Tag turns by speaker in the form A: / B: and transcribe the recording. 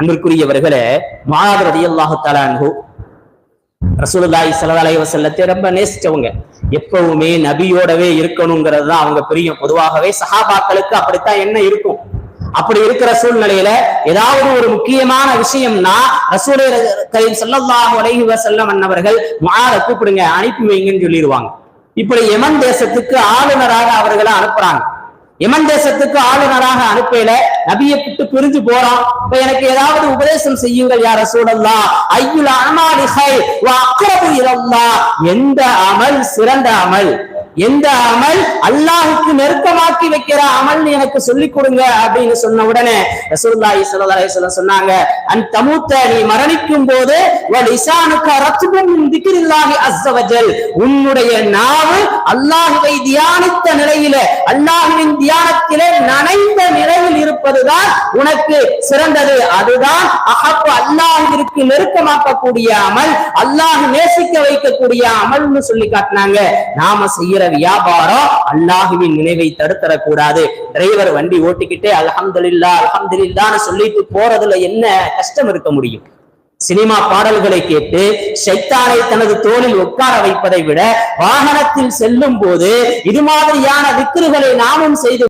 A: அன்பிற்குரியவர்களே மாநாடு ரதியல்லாஹு தலான்ஹு ரசூலுல்லாஹி ஸல்லல்லாஹு ரொம்ப நேசிச்சவங்க. எப்பவுமே நபியோடவே இருக்கணுங்கிறது தான் அவங்க பிரியம். பொதுவாகவே சஹாபாக்களுக்கு அப்படித்தான் என்ன இருக்கும். அப்படி இருக்கிற சூழ்நிலையில ஏதாவது ஒரு முக்கியமான விஷயம்னா ரசூலை கரீம் ஸல்லல்லாஹு அலைஹி வஸல்லம் அன்னவர்கள் முஆத கூப்பிடுங்க அனுப்பி வைங்கன்னு சொல்லிடுவாங்க. இப்படி யமன் தேசத்துக்கு ஆளுநராக அவர்களை அனுப்புறாங்க. யமன் தேசத்துக்கு ஆளுநராக அனுப்பல நபியை விட்டு பிரிஞ்சு போறோம் இப்ப எனக்கு ஏதாவது உபதேசம் செய்யுங்கள் யார சூழல்லா ஐயுல அமாலிகை ஹை அக்ரபு எந்த அமல் சிறந்த அமல்? எந்த அமல்? அல்லாஹுக்கு நெருக்கமாக்கி வைக்கிற அமல் எனக்கு சொல்லிக் கொடுங்க அப்படின்னு சொன்ன உடனே ரசூல்லாஹி ஸல்லல்லாஹு அலைஹி வஸல்லம் சொன்னாங்க. அன் தமூத்த நீ மரணிக்கும் போது வலிசானுக்க ரத்பும் திக்ரில்லாஹி அஸ்ஸவஜல் உன்னுடைய நாவு அல்லாஹ்வை தியானித்த நிலையில அல்லாஹ்வின் தியானத்திலே நான் கேட்பதுதான் உனக்கு சிறந்தது. அதுதான் அஹப்பு அல்லாஹிற்கு நெருக்கமாக்கக்கூடிய அமல் அல்லாஹ் நேசிக்க வைக்கக்கூடிய அமல்னு சொல்லி காட்டினாங்க. நாம செய்யற வியாபாரம் அல்லாஹுவின் நினைவை தடுத்தரக்கூடாது. டிரைவர் வண்டி ஓட்டிக்கிட்டே அலஹம்துல்லா அலஹம்துல்லான்னு சொல்லிட்டு போறதுல என்ன கஷ்டம் இருக்க முடியும்? சினிமா பாடல்களை கேட்டு சைத்தானை தனது தோளில் உட்கார வைப்பதை விட வாகனத்தில் செல்லும் போது இது மாதிரியான விக்கிருகளை நாமும் செய்து